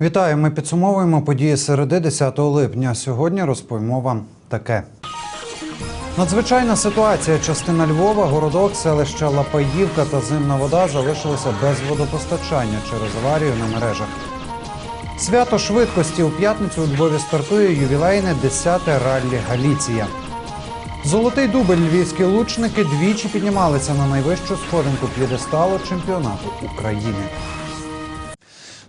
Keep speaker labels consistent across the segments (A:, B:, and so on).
A: Вітаю! Ми підсумовуємо події середи 10 липня. Сьогодні розповімо вам таке. Надзвичайна ситуація. Частина Львова, городок, селища Лапаївка та зимна вода залишилися без водопостачання через аварію на мережах. Свято швидкості у п'ятницю у Львові стартує ювілейне 10-те раллі Галіція. Золотий дубль львівські лучники двічі піднімалися на найвищу сходинку п'єдесталу чемпіонату України.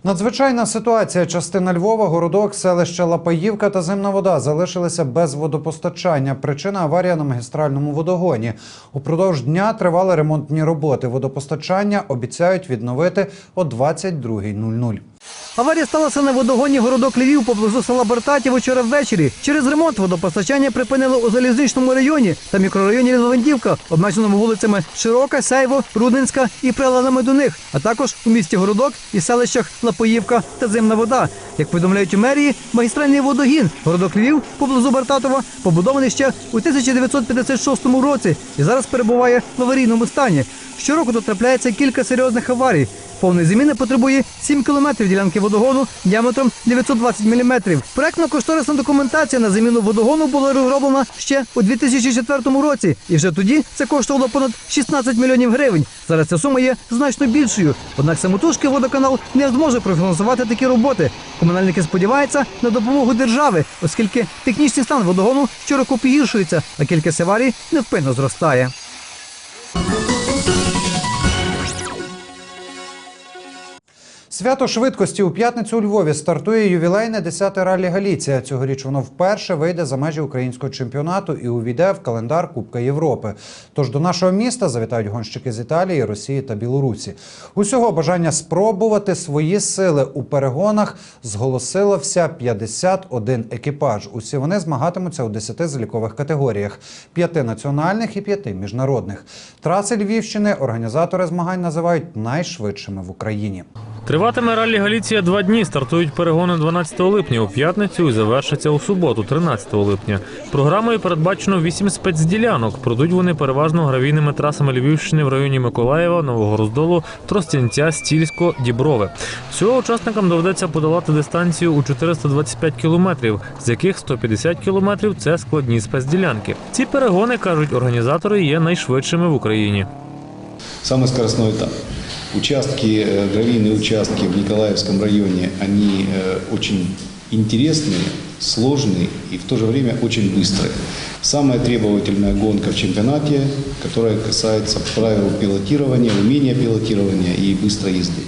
A: Надзвичайна ситуація. Частина Львова, городок, селище Лапаївка та зимна вода залишилися без водопостачання. Причина аварія на магістральному водогоні. Упродовж дня тривали ремонтні роботи. Водопостачання обіцяють відновити о 22.00.
B: Аварія сталася на водогоні городок Львів поблизу села Бертатів вчора ввечері. Через ремонт водопостачання припинили у залізничному районі та мікрорайоні Левандівка, обмеженому вулицями Широка, Сейво, Рудинська і приладами до них, а також у місті Городок і селищах Лапоївка та Зимна вода. Як повідомляють у мерії, магістральний водогін городок Львів поблизу Бертатова побудований ще у 1956 році і зараз перебуває в аварійному стані. Щороку тут трапляється кілька серйозних аварій. Повної заміни потребує 7 кілометрів ділянки водогону діаметром 920 мм. Проектно-кошторисна документація на заміну водогону була розроблена ще у 2004 році, і вже тоді це коштувало понад 16 мільйонів гривень. Зараз ця сума є значно більшою. Однак самотужки водоканал не зможе профінансувати такі роботи. Комунальники сподіваються на допомогу держави, оскільки технічний стан водогону щороку погіршується, а кількість аварій невпинно зростає.
A: Свято швидкості у п'ятницю у Львові стартує ювілейне 10-те раллі Галіція. Цьогоріч воно вперше вийде за межі українського чемпіонату і увійде в календар Кубка Європи. Тож до нашого міста завітають гонщики з Італії, Росії та Білорусі. Усього бажання спробувати свої сили у перегонах зголосилося 51 екіпаж. Усі вони змагатимуться у 10 залікових категоріях: п'яти національних і п'яти міжнародних. Траси Львівщини організатори змагань називають найшвидшими в Україні.
C: Триватиме раллі Галіція два дні. Стартують перегони 12 липня у п'ятницю і завершаться у суботу, 13 липня. Програмою передбачено вісім спецділянок. Пройдуть вони переважно гравійними трасами Львівщини в районі Миколаєва, Нового Роздолу, Тростянця, Стільсько, Діброве. Всього учасникам доведеться подолати дистанцію у 425 кілометрів, з яких 150 кілометрів це складні спецділянки. Ці перегони кажуть організатори є найшвидшими в Україні.
D: Самый скоростной этап. Участки, э, гравийные участки в Николаевском районе, они э, очень интересные, сложные и в то же время очень быстрые. Самая требовательная гонка в чемпионате, которая касается правил пилотирования, умения пилотирования и быстрой езды.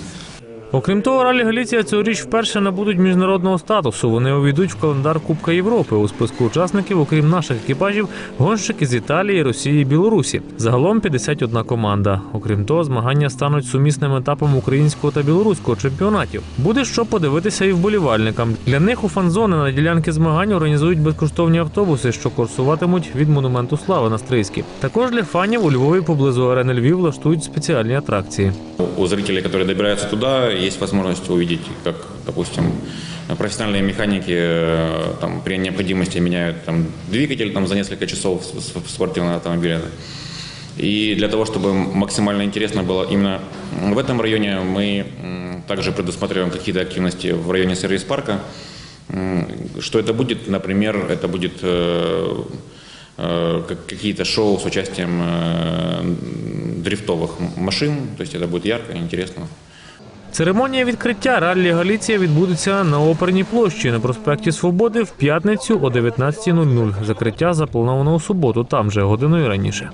C: Окрім того, ралі Галіція цьогоріч вперше набудуть міжнародного статусу. Вони увійдуть в календар Кубка Європи. У списку учасників, окрім наших екіпажів, гонщики з Італії, Росії і Білорусі. Загалом 51 команда. Окрім того, змагання стануть сумісним етапом українського та білоруського чемпіонатів. Буде що подивитися і вболівальникам. Для них у фан-зони на ділянки змагань організують безкоштовні автобуси, що курсуватимуть від монументу слави на Стрийській. Також для фанів у Львові поблизу арени Львів влаштують спеціальні атракції.
E: У зрителей, которые добираются туда, есть возможность увидеть, как, допустим, профессиональные механики э, там, при необходимости меняют там, двигатель там, за несколько часов с- с- спортивного автомобиля. И для того, чтобы максимально интересно было именно в этом районе, мы также предусматриваем какие-то активности в районе сервис-парка. Что это будет? Например, это будет э, э, как- какие-то шоу с участием дрифтовых машин, то есть это будет ярко и интересно.
C: Церемонія відкриття раллі Галіція відбудеться на оперній площі на проспекті Свободи в п'ятницю о 19.00. Закриття заплановано у суботу, там же годиною раніше.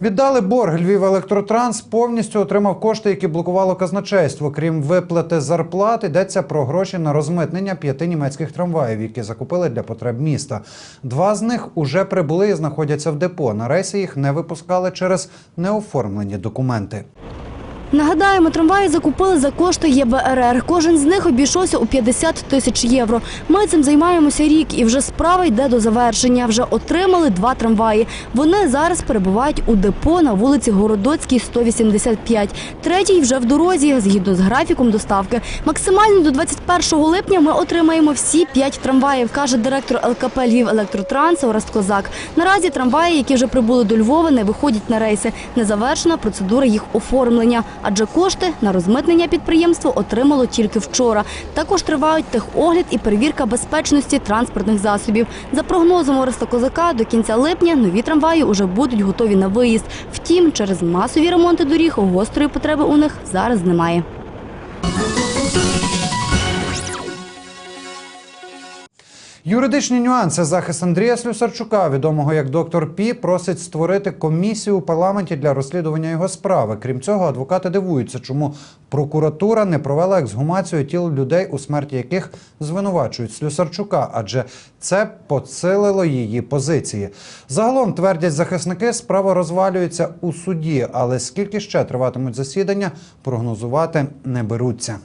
A: Віддали борг Львів Електротранс повністю отримав кошти, які блокувало казначейство. Крім виплати зарплат, йдеться про гроші на розмитнення п'яти німецьких трамваїв, які закупили для потреб міста. Два з них уже прибули і знаходяться в депо. На рейси їх не випускали через неоформлені документи.
F: Нагадаємо, трамваї закупили за кошти ЄБРР. Кожен з них обійшовся у 50 тисяч євро. Ми цим займаємося рік, і вже справа йде до завершення. Вже отримали два трамваї. Вони зараз перебувають у депо на вулиці Городоцькій, 185. Третій вже в дорозі, згідно з графіком доставки. Максимально до 21 липня ми отримаємо всі п'ять трамваїв, каже директор ЛКП Львів Електротранс Орест Козак. Наразі трамваї, які вже прибули до Львова, не виходять на рейси. Не завершена процедура їх оформлення, адже кошти на розмитнення підприємство отримало тільки вчора. Також тривають техогляд і перевірка безпечності транспортних засобів. За прогнозом Ореста Козака, до кінця липня нові трамваї уже будуть готові на виїзд. Втім, через масові ремонти доріг гострої потреби у них зараз немає.
A: Юридичні нюанси захист Андрія Слюсарчука, відомого як доктор Пі, просить створити комісію у парламенті для розслідування його справи. Крім цього, адвокати дивуються, чому прокуратура не провела ексгумацію тіл людей, у смерті яких звинувачують Слюсарчука, адже це посилило її позиції. Загалом твердять захисники, справа розвалюється у суді, але скільки ще триватимуть засідання, прогнозувати не беруться.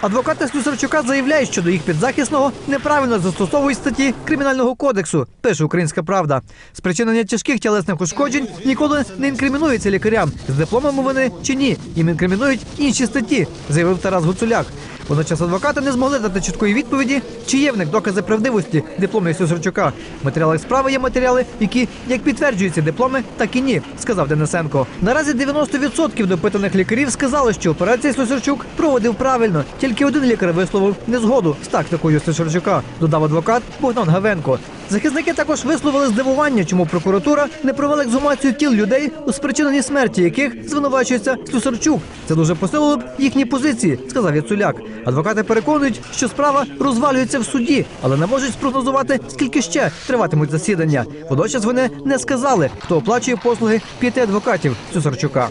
B: Адвокати Слюсарчука заявляють, що до їх підзахисного неправильно застосовують статті Кримінального кодексу, пише Українська Правда. Спричинення тяжких тілесних ушкоджень ніколи не інкримінується лікарям. З дипломами вони чи ні. Їм інкримінують інші статті, заявив Тарас Гуцуляк. Водночас адвокати не змогли дати чіткої відповіді, чи є в них докази правдивості дипломів Сюсарчука. Матеріали справи є матеріали, які як підтверджуються дипломи, так і ні, сказав Денисенко. Наразі 90% допитаних лікарів сказали, що операція Сюсарчук проводив правильно. Тільки один лікар висловив незгоду з тактикою Сюсарчука, додав адвокат Богдан Гавенко. Захисники також висловили здивування, чому прокуратура не провела ексгумацію тіл людей, у спричиненні смерті яких звинувачується Слюсарчук. Це дуже посилило б їхні позиції, сказав Яцуляк. Адвокати переконують, що справа розвалюється в суді, але не можуть спрогнозувати, скільки ще триватимуть засідання. Водночас вони не сказали, хто оплачує послуги п'яти адвокатів Слюсарчука.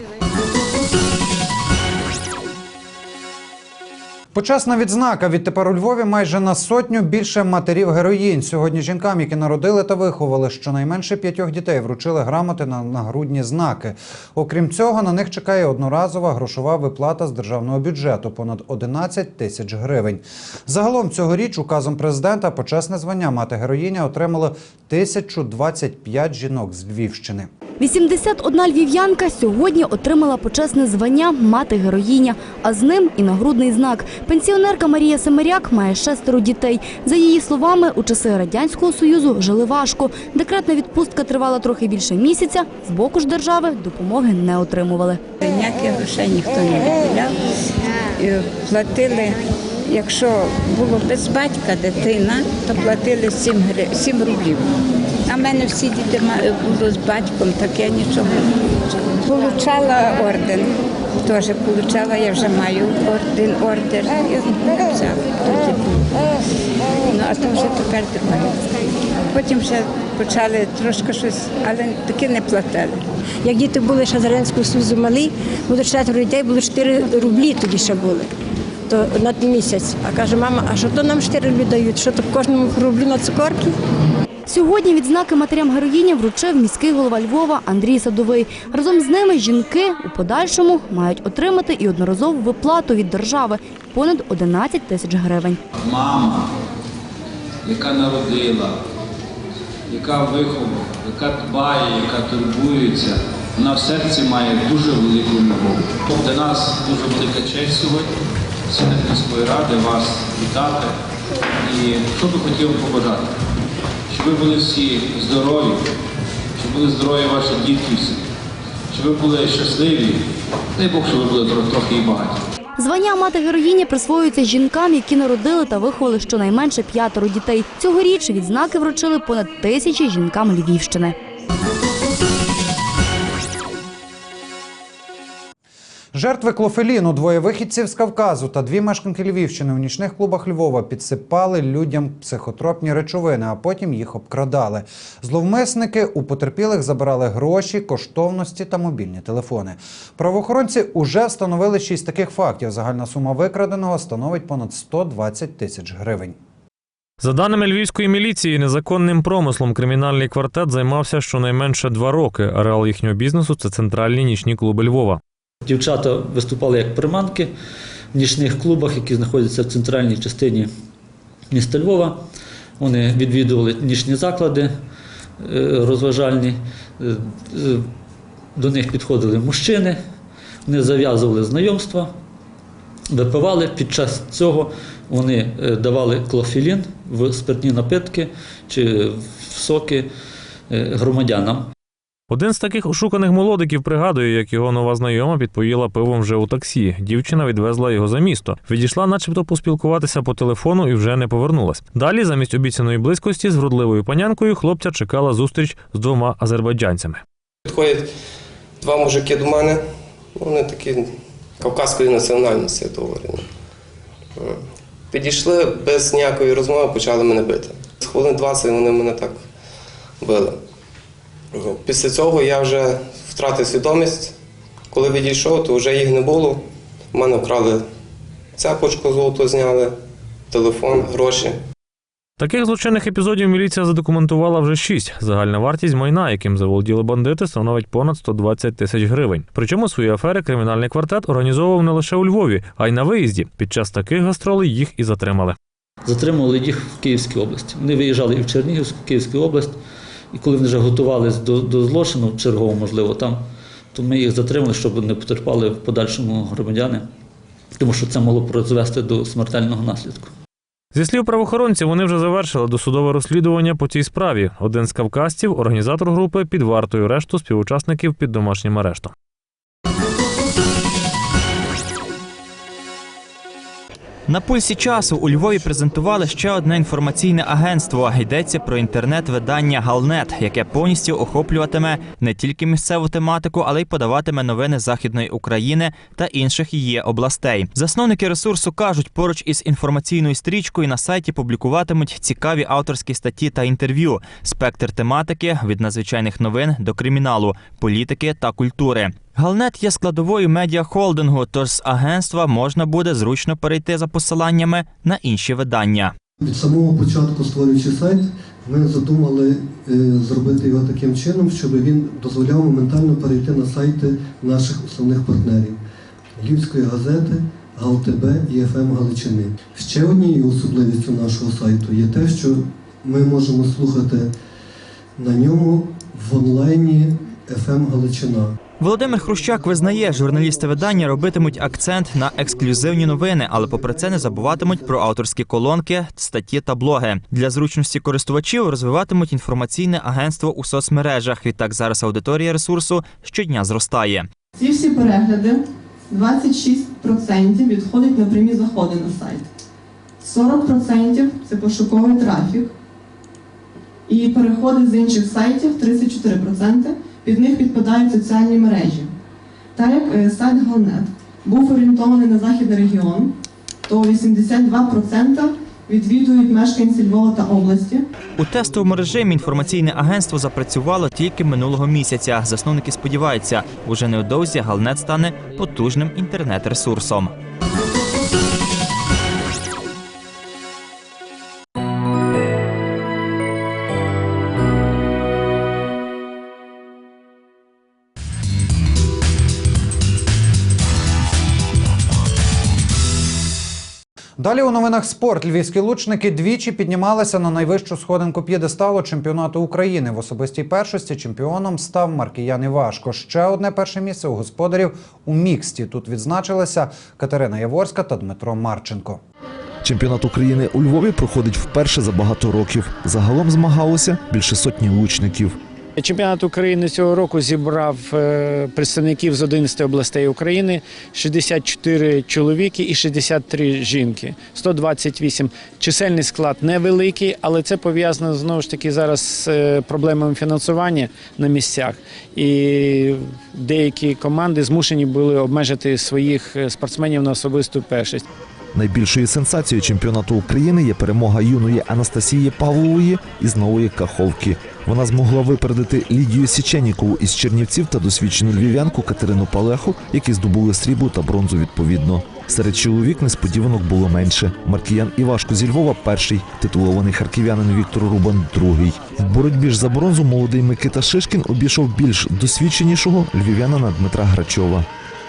A: Почесна відзнака відтепер у Львові майже на сотню більше матерів героїнь. Сьогодні жінкам, які народили та виховали щонайменше п'ятьох дітей, вручили грамоти на нагрудні знаки. Окрім цього, на них чекає одноразова грошова виплата з державного бюджету понад 11 тисяч гривень. Загалом цьогоріч указом президента почесне звання мати героїня отримало 1025 жінок з Львівщини.
F: 81 львів'янка сьогодні отримала почесне звання мати героїня, а з ним і нагрудний знак. Пенсіонерка Марія Семеряк має шестеро дітей. За її словами, у часи радянського союзу жили важко. Декретна відпустка тривала трохи більше місяця. З боку ж держави допомоги не отримували.
G: Ніяких грошей ніхто не виділяв. Платили, якщо було без батька дитина, то платили 7, гри- 7 рублів. А в мене всі діти були з батьком, так я нічого не получала орден. Теж получала, я вже маю орден, ордер. Ну, а то вже тепер друге. Потім ще почали трошки щось, але таки не платили.
H: Як діти були ще з Радянського Союзу малі, було четверо дітей, було 4 рублі тоді ще були. То на місяць. А каже, мама, а що то нам 4 рублі дають? Що то кожному рублю на цукорки?
F: Сьогодні відзнаки матерям героїні вручив міський голова Львова Андрій Садовий. Разом з ними жінки у подальшому мають отримати і одноразову виплату від держави понад 11 тисяч гривень.
I: мама, яка народила, яка виховала, яка дбає, яка турбується, вона в серці має дуже велику любов. Для нас дуже велика честь сьогодні, Сенат міської ради, вас вітати. І що би хотів побажати? Ви були всі здорові, щоб були здорові ваші дітки всі, щоб ви були щасливі. Дай Бог, щоб ви були трохи і багаті.
F: Звання мати героїні присвоюється жінкам, які народили та виховали щонайменше п'ятеро дітей. Цьогоріч відзнаки вручили понад тисячі жінкам Львівщини.
A: Жертви клофеліну, двоє вихідців з Кавказу та дві мешканки Львівщини у нічних клубах Львова підсипали людям психотропні речовини, а потім їх обкрадали. Зловмисники у потерпілих забирали гроші, коштовності та мобільні телефони. Правоохоронці уже встановили шість таких фактів. Загальна сума викраденого становить понад 120 тисяч гривень.
C: За даними львівської міліції, незаконним промислом кримінальний квартет займався щонайменше два роки. Ареал їхнього бізнесу це центральні нічні клуби Львова.
J: Дівчата виступали як приманки в нічних клубах, які знаходяться в центральній частині міста Львова. Вони відвідували нічні заклади е, розважальні. Е, е, До них підходили мужчини, вони зав'язували знайомства, випивали. Під час цього вони давали клофелін в спиртні напитки чи в соки громадянам.
C: Один з таких ошуканих молодиків пригадує, як його нова знайома підпоїла пивом вже у таксі. Дівчина відвезла його за місто. Відійшла, начебто, поспілкуватися по телефону і вже не повернулась. Далі, замість обіцяної близькості, з вродливою панянкою хлопця чекала зустріч з двома азербайджанцями.
K: Підходять два мужики до мене, вони такі кавказької національності, я Підійшли без ніякої розмови, почали мене бити. З хвилин 20 вони мене так били. Після цього я вже втратив свідомість. Коли відійшов, то вже їх не було. У мене вкрали цепочку золоту зняли, телефон, гроші.
C: Таких злочинних епізодів міліція задокументувала вже шість. Загальна вартість майна, яким заволоділи бандити, становить понад 120 тисяч гривень. Причому свої афери кримінальний квартет організовував не лише у Львові, а й на виїзді. Під час таких гастролей їх і затримали.
J: Затримували їх в Київській області. Вони виїжджали і в Чернігівську, Київську область, і коли вони вже готувалися до, до злочину, чергово, можливо, там, то ми їх затримали, щоб не потерпали в подальшому громадяни, тому що це могло призвести до смертельного наслідку.
C: Зі слів правоохоронців, вони вже завершили досудове розслідування по цій справі. Один з кавказців, організатор групи, під вартою решту співучасників під домашнім арештом.
L: На пульсі часу у Львові презентували ще одне інформаційне агентство. Йдеться про інтернет-видання Галнет, яке повністю охоплюватиме не тільки місцеву тематику, але й подаватиме новини Західної України та інших її областей. Засновники ресурсу кажуть, поруч із інформаційною стрічкою на сайті публікуватимуть цікаві авторські статті та інтерв'ю, спектр тематики від надзвичайних новин до криміналу, політики та культури. Галнет є складовою медіахолдингу, тож з агентства можна буде зручно перейти за посиланнями на інші видання.
M: Від самого початку, створюючи сайт, ми задумали е, зробити його таким чином, щоб він дозволяв моментально перейти на сайти наших основних партнерів Львівської газети, ГАЛТБ і ФМ Галичини. Ще однією особливістю нашого сайту є те, що ми можемо слухати на ньому в онлайні ФМ Галичина.
L: Володимир Хрущак визнає, журналісти видання робитимуть акцент на ексклюзивні новини, але попри це не забуватимуть про авторські колонки, статті та блоги. Для зручності користувачів розвиватимуть інформаційне агентство у соцмережах. Відтак зараз аудиторія ресурсу щодня зростає.
N: Ці всі перегляди 26% відходить на прямі заходи на сайт. 40% це пошуковий трафік. І переходи з інших сайтів 34%. Під них підпадають соціальні мережі. Так як е, сайт Галнет був орієнтований на західний регіон, то 82% відвідують мешканці Львова та області.
L: У тестовому режимі інформаційне агентство запрацювало тільки минулого місяця. Засновники сподіваються, уже невдовзі Галнет стане потужним інтернет-ресурсом.
A: Далі у новинах спорт львівські лучники двічі піднімалися на найвищу сходинку п'єдесталу чемпіонату України. В особистій першості чемпіоном став Маркіян Івашко. Ще одне перше місце у господарів у міксті. Тут відзначилися Катерина Яворська та Дмитро Марченко.
O: Чемпіонат України у Львові проходить вперше за багато років. Загалом змагалося більше сотні лучників.
P: Чемпіонат України цього року зібрав е, представників з 11 областей України, 64 чоловіки і 63 жінки, 128. Чисельний склад невеликий, але це пов'язано знову ж таки зараз з е, проблемами фінансування на місцях. І деякі команди змушені були обмежити своїх е, спортсменів на особисту першість.
O: Найбільшою сенсацією чемпіонату України є перемога юної Анастасії Павлової із нової Каховки. Вона змогла випередити Лідію Січенікову із Чернівців та досвідчену львів'янку Катерину Палеху, які здобули срібло та бронзу відповідно. Серед чоловік несподіванок було менше. Маркіян Івашко зі Львова перший, титулований харків'янин Віктор Рубан другий. В боротьбі ж за бронзу молодий Микита Шишкін обійшов більш досвідченішого львів'янина Дмитра Грачова.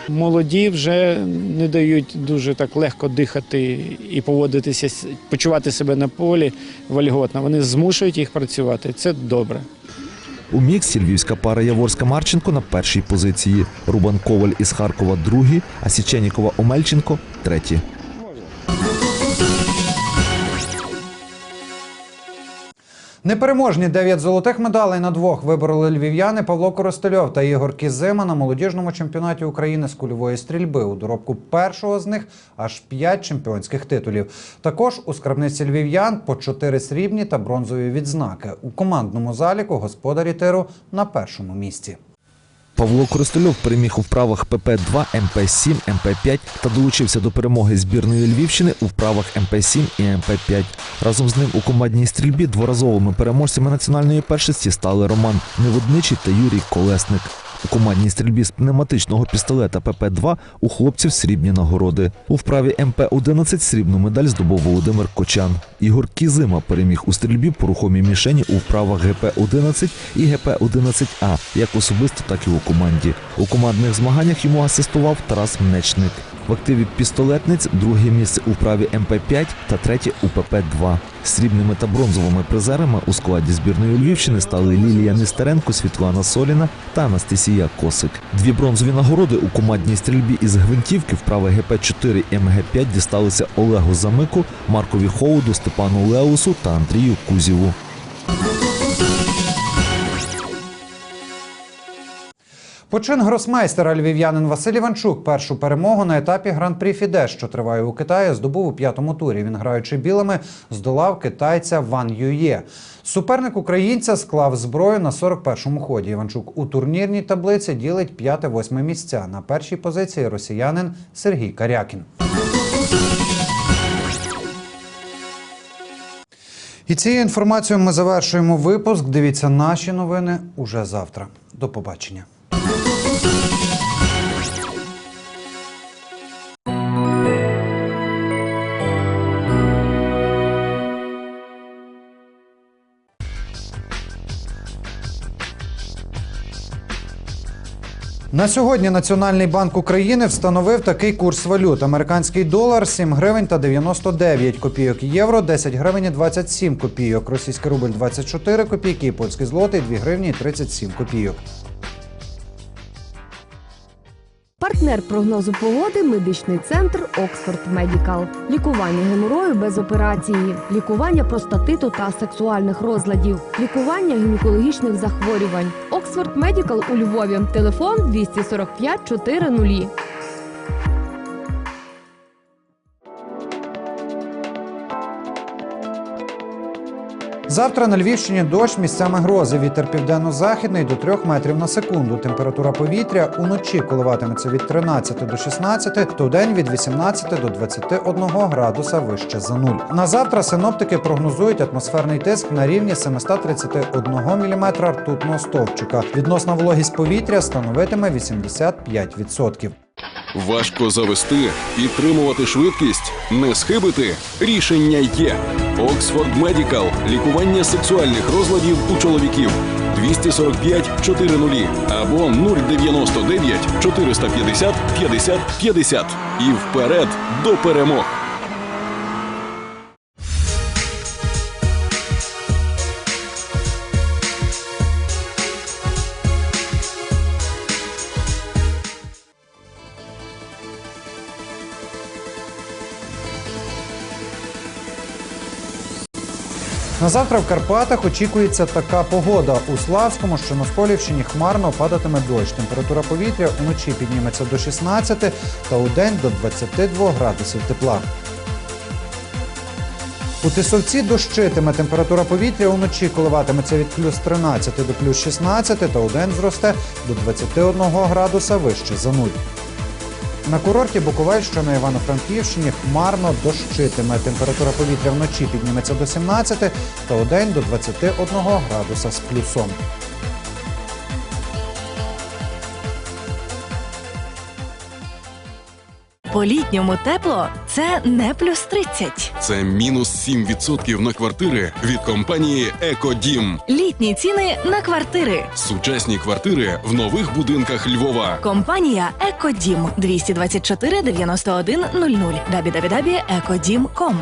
P: Молоді вже не дають дуже так легко дихати і поводитися, почувати себе на полі вольготно. Вони змушують їх працювати. Це добре.
O: У міксі львівська пара Яворська Марченко на першій позиції. Рубан Коваль із Харкова другі, а Січенікова Омельченко треті.
A: Непереможні дев'ять золотих медалей на двох вибороли львів'яни Павло Коростельов та Ігор Кізима на молодіжному чемпіонаті України з кульової стрільби. У доробку першого з них аж п'ять чемпіонських титулів. Також у скарбниці львів'ян по чотири срібні та бронзові відзнаки. У командному заліку господарі тиру на першому місці.
O: Павло Коростельов переміг у вправах ПП-2, МП-7, МП-5 та долучився до перемоги збірної Львівщини у вправах МП-7 і МП-5. Разом з ним у командній стрільбі дворазовими переможцями національної першості стали Роман Неводничий та Юрій Колесник. У командній стрільбі з пневматичного пістолета ПП-2 у хлопців срібні нагороди. У вправі МП-11 срібну медаль здобув Володимир Кочан. Ігор Кізима переміг у стрільбі по рухомій мішені у вправах ГП-11 і ГП-11А, як особисто, так і у команді. У командних змаганнях йому асистував Тарас Мнечник. В активі пістолетниць друге місце у вправі МП-5 та третє у ПП-2. Срібними та бронзовими призерами у складі збірної Львівщини стали Лілія Нестеренко, Світлана Соліна та Анастасія Косик. Дві бронзові нагороди у командній стрільбі із гвинтівки вправи ГП-4 і МГ-5 дісталися Олегу Замику, Маркові Холоду, Степану Леусу та Андрію Кузєву.
A: Почин гросмейстера львів'янин Василь Іванчук першу перемогу на етапі гран-прі Фіде, що триває у Китаї, здобув у п'ятому турі. Він, граючи білими, здолав китайця Ван Ює. Суперник українця склав зброю на 41-му ході. Іванчук у турнірній таблиці ділить п'яте-восьме місця. На першій позиції росіянин Сергій Карякін. І цією інформацією ми завершуємо випуск. Дивіться наші новини уже завтра. До побачення. На сьогодні Національний банк України встановив такий курс валют. Американський долар 7 гривень та 99 копійок, євро 10 гривень і 27 копійок, російський рубль 24 копійки, польський злотий 2 гривні і 37 копійок.
F: Партнер прогнозу погоди медичний центр Оксфорд Медікал. Лікування геморою без операції, лікування простатиту та сексуальних розладів, лікування гінекологічних захворювань. Оксфорд Медікал у Львові. Телефон 245 400.
A: Завтра на Львівщині дощ місцями грози. Вітер південно-західний до 3 метрів на секунду. Температура повітря уночі коливатиметься від 13 до 16, то вдень від 18 до 21 градуса вище за нуль. На завтра синоптики прогнозують атмосферний тиск на рівні 731 мм ртутного стовпчика. Відносна вологість повітря становитиме 85%.
Q: Важко завести, підтримувати швидкість, не схибити. Рішення є. Оксфорд Медікал. Лікування сексуальних розладів у чоловіків. 245 400 або 099 450 50 50. І вперед до перемог.
A: Завтра в Карпатах очікується така погода. У Славському, що на Сколівщині хмарно падатиме дощ. Температура повітря уночі підніметься до 16 та у день до 22 градусів тепла. У Тисовці дощитиме температура повітря уночі коливатиметься від плюс 13 до плюс 16 та у день зросте до 21 градуса вище за нуль. На курорті Буковель, на Івано-Франківщині, хмарно дощитиме. Температура повітря вночі підніметься до 17 та у день до 21 градуса з плюсом.
R: По літньому тепло це не плюс 30.
Q: Це мінус 7% на квартири від компанії Екодім.
R: Літні ціни на квартири.
Q: Сучасні квартири в нових будинках Львова.
R: Компанія Екодім 224 91 00 www.ekodim.com